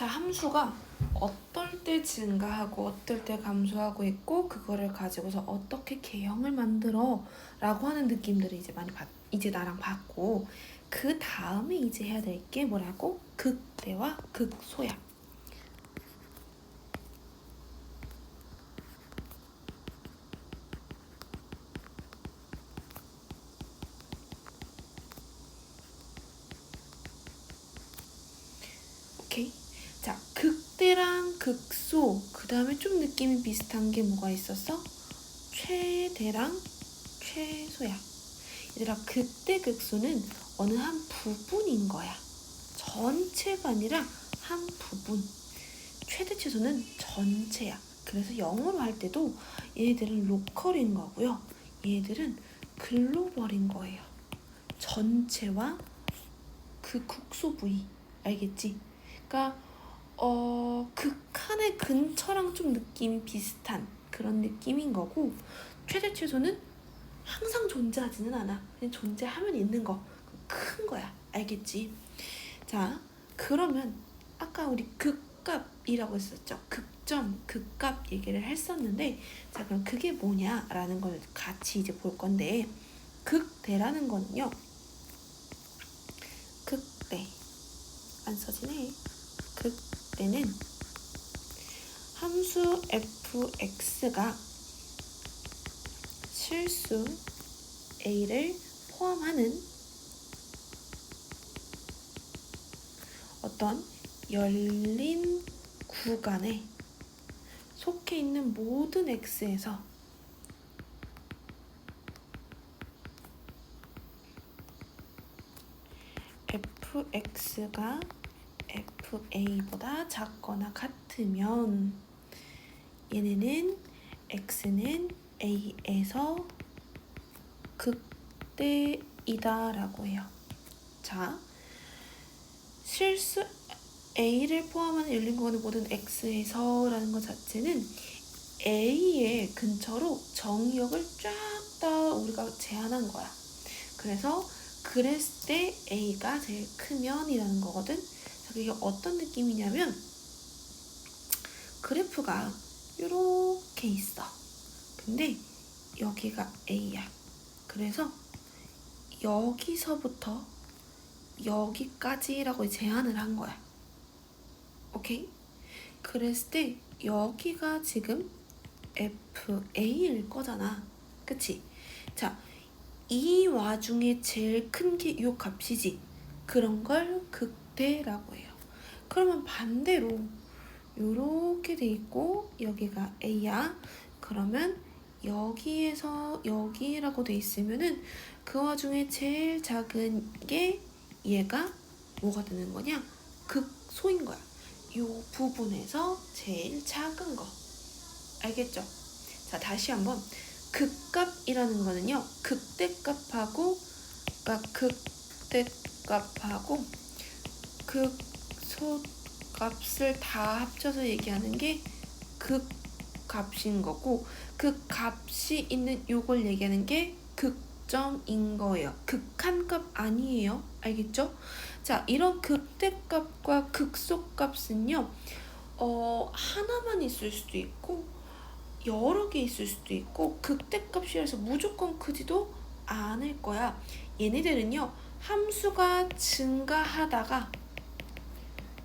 자, 함수가 어떨 때 증가하고 어떨 때 감소하고 있고 그거를 가지고서 어떻게 개형을 만들어 라고 하는 느낌들을 이제 많이 받, 이제 나랑 받고 그 다음에 이제 해야 될 게 뭐라고? 극대와 극소야. 오케이. 자, 극대랑 극 소. 그 다음에 좀 느낌이 비슷한 게 뭐가 있었어? 최대랑 최소야. 얘들아, 극대 극소는 어느 한 부분인 거야. 전체가 아니라 한 부분. 최대 최소는 전체야. 그래서 영어로 할 때도 얘네들은 로컬인 거고요. 얘네들은 글로벌인 거예요. 전체와 그 국소 부위. 알겠지? 그러니까 어 극한의 근처랑 좀 느낌이 비슷한 그런 느낌인 거고 최대 최소는 항상 존재하지는 않아. 그냥 존재하면 있는 거. 큰 거야. 알겠지? 자, 그러면 아까 우리 극값이라고 했었죠. 극점, 극값 얘기를 했었는데 자, 그럼 그게 뭐냐라는 걸 같이 이제 볼 건데 극대라는 거는요. 극대. 안 써지네. 극 대는 함수 fx가 실수 a를 포함하는 어떤 열린 구간에 속해 있는 모든 x에서 fx가 fa보다 작거나 같으면 얘네는 x는 a에서 극대이다 라고 해요. 자, 실수 a를 포함하는 열린 구간의 모든 x에서 라는 것 자체는 a의 근처로 정의역을 쫙 다 우리가 제한한 거야. 그래서 그랬을 때 a가 제일 크면이라는 거거든. 자, 그게 어떤 느낌이냐면 그래프가 이렇게 있어. 근데 여기가 a야. 그래서 여기서부터 여기까지라고 제한을 한 거야. 오케이? 그랬을 때 여기가 지금 FA일 거잖아. 그치? 자, 이 와중에 제일 큰 게 이 값이지. 그런 걸 극대 라고 해요. 그러면 반대로 이렇게 돼 있고 여기가 A야. 그러면 여기에서 여기라고 돼 있으면은 그 와중에 제일 작은 게 얘가 뭐가 되는 거냐? 극소인 거야. 이 부분에서 제일 작은 거. 알겠죠? 자, 다시 한번. 극값이라는 거는요. 극대값하고 그러니까 극대값하고 극 소 값을 다 합쳐서 얘기하는 게 극 값인 거고 그 값이 있는 요걸 얘기하는 게 극점인 거예요. 극한 값 아니에요. 알겠죠? 자, 이런 극대값과 극소값은요. 어, 하나만 있을 수도 있고 여러 개 있을 수도 있고 극대값이라서 무조건 크지도 않을 거야. 얘네들은요. 함수가 증가하다가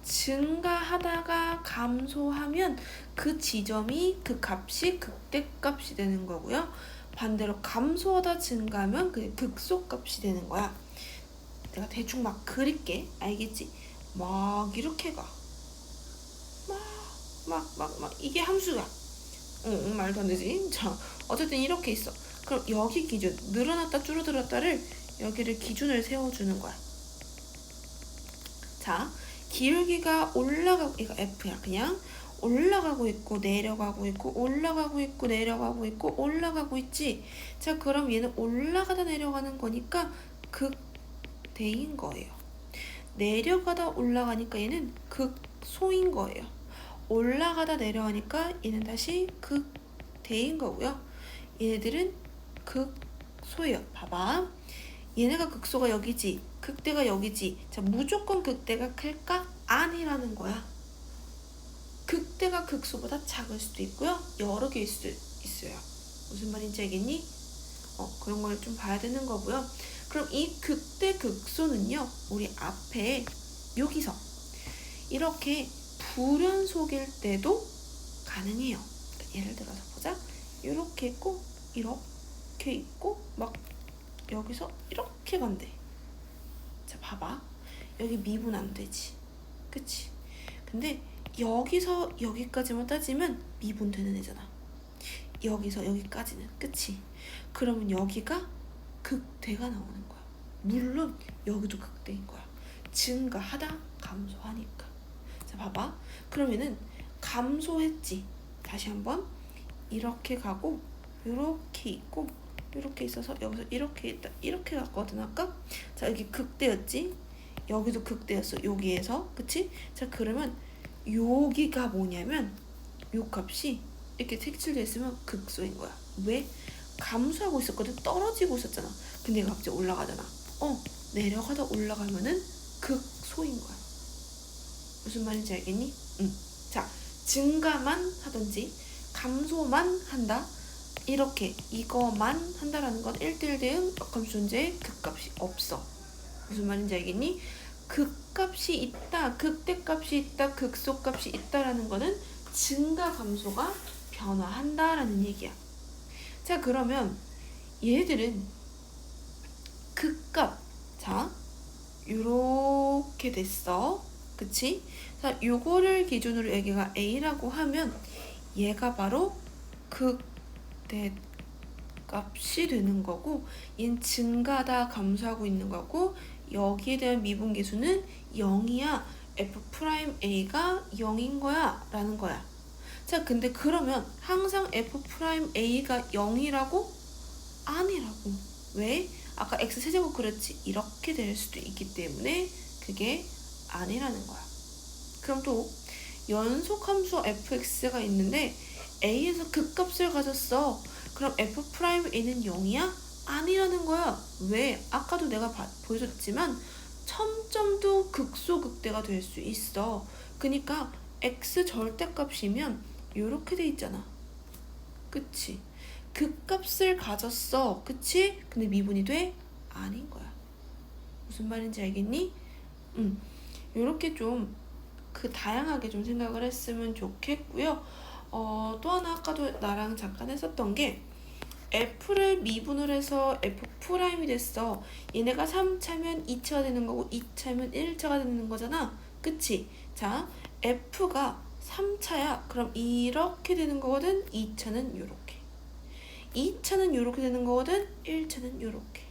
증가하다가 감소하면 그 지점이 그 값이 극대값이 되는 거고요. 반대로 감소하다 증가하면 그 극소값이 되는 거야. 내가 대충 막 그릴게. 알겠지? 막 이렇게 가. 막, 막, 막, 막. 이게 함수야. 어, 어, 말도 안 되지? 자, 어쨌든 이렇게 있어. 그럼 여기 기준, 늘어났다 줄어들었다를 여기를 기준을 세워주는 거야. 자, 기울기가 올라가고, 이거 F야, 그냥. 올라가고 있고, 내려가고 있고, 올라가고 있고, 내려가고 있고, 올라가고 있지? 자, 그럼 얘는 올라가다 내려가는 거니까 극대인 거예요. 내려가다 올라가니까 얘는 극소인 거예요. 올라가다 내려가니까 얘는 다시 극대인 거고요. 얘네들은 극소예요. 봐봐. 얘네가 극소가 여기지. 극대가 여기지. 자, 무조건 극대가 클까? 아니라는 거야. 극대가 극소보다 작을 수도 있고요. 여러 개일 수도 있어요. 무슨 말인지 알겠니? 어, 그런 걸 좀 봐야 되는 거고요. 그럼 이 극대 극소는요. 우리 앞에 여기서 이렇게 불연속일 때도 가능해요. 그러니까 예를 들어서 보자. 이렇게 있고 이렇게 있고 막 여기서 이렇게 간대. 자 봐봐. 여기 미분 안 되지. 그치? 근데 여기서 여기까지만 따지면 미분 되는 애잖아. 여기서 여기까지는 그치? 그러면 여기가 극대가 나오는 거야. 물론 여기도 극대인 거야. 증가하다 감소하니까. 자 봐봐. 그러면은 감소했지. 다시 한번 이렇게 가고 이렇게 있고 이렇게 있어서 여기서 이렇게 있다 이렇게 갔거든 아까. 자 여기 극대였지. 여기도 극대였어. 여기에서 그치? 자 그러면 여기가 뭐냐면 요 값이 이렇게 색칠돼 있으면 극소인 거야. 왜? 감소하고 있었거든. 떨어지고 있었잖아. 근데 갑자기 올라가잖아. 어, 내려가다 올라가면은 극소인 거야. 무슨 말인지 알겠니? 응. 자, 증가만 하든지 감소만 한다. 이렇게 이거만 한다라는 건 1대1 대응 역함수 존재의 극값이 없어. 무슨 말인지 알겠니? 극값이 있다, 극대값이 있다, 극소값이 있다라는 거는 증가 감소가 변화한다라는 얘기야. 자, 그러면 얘들은 극값 자, 요렇게 됐어. 그치? 자, 요거를 기준으로 여기가 A라고 하면 얘가 바로 극 대 값이 되는 거고 얘는 증가다 감소하고 있는 거고 여기에 대한 미분 계수는 0이야. f 프라임 a가 0인 거야. 라는 거야. 자, 근데 그러면 항상 f 프라임 a가 0이라고? 아니라고. 왜? 아까 x 세제곱 그랬지. 이렇게 될 수도 있기 때문에 그게 아니라는 거야. 그럼 또 연속 함수 fx가 있는데 a에서 극값을 가졌어. 그럼 f 프라임 a는 0이야? 아니라는 거야. 왜? 아까도 내가 봐- 보여줬지만 첨점도 극소 극대가 될 수 있어. 그니까 x 절대값이면 이렇게 돼 있잖아. 그치? 극값을 가졌어. 그치? 근데 미분이 돼? 아닌 거야. 무슨 말인지 알겠니? 응. 이렇게 좀 그 다양하게 좀 생각을 했으면 좋겠고요. 어, 또 하나 아까도 나랑 잠깐 했었던 게 F를 미분을 해서 F 프라임이 됐어. 얘네가 3차면 2차가 되는 거고 2차면 1차가 되는 거잖아. 그치? 자, F가 3차야. 그럼 이렇게 되는 거거든. 2차는 요렇게. 2차는 요렇게 되는 거거든. 1차는 요렇게.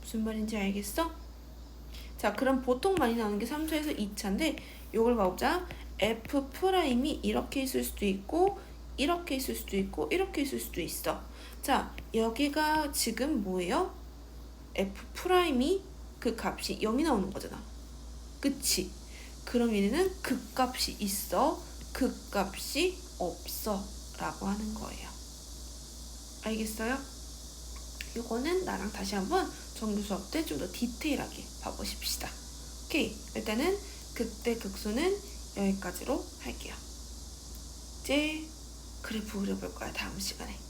무슨 말인지 알겠어? 자, 그럼 보통 많이 나오는 게 3차에서 2차인데 요걸 봐보자. F 프라임이 이렇게 있을 수도 있고 이렇게 있을 수도 있고 이렇게 있을 수도 있어. 자, 여기가 지금 뭐예요? F 프라임이 그 값이 0이 나오는 거잖아. 그치? 그럼 얘네는 극값이 있어, 극값이 없어 라고 하는 거예요. 알겠어요? 이거는 나랑 다시 한번 정규 수업 때 좀 더 디테일하게 봐보십시다. 오케이, 일단은 그때 극소는 여기까지로 할게요. 이제 그래프 그려볼 거야 다음 시간에.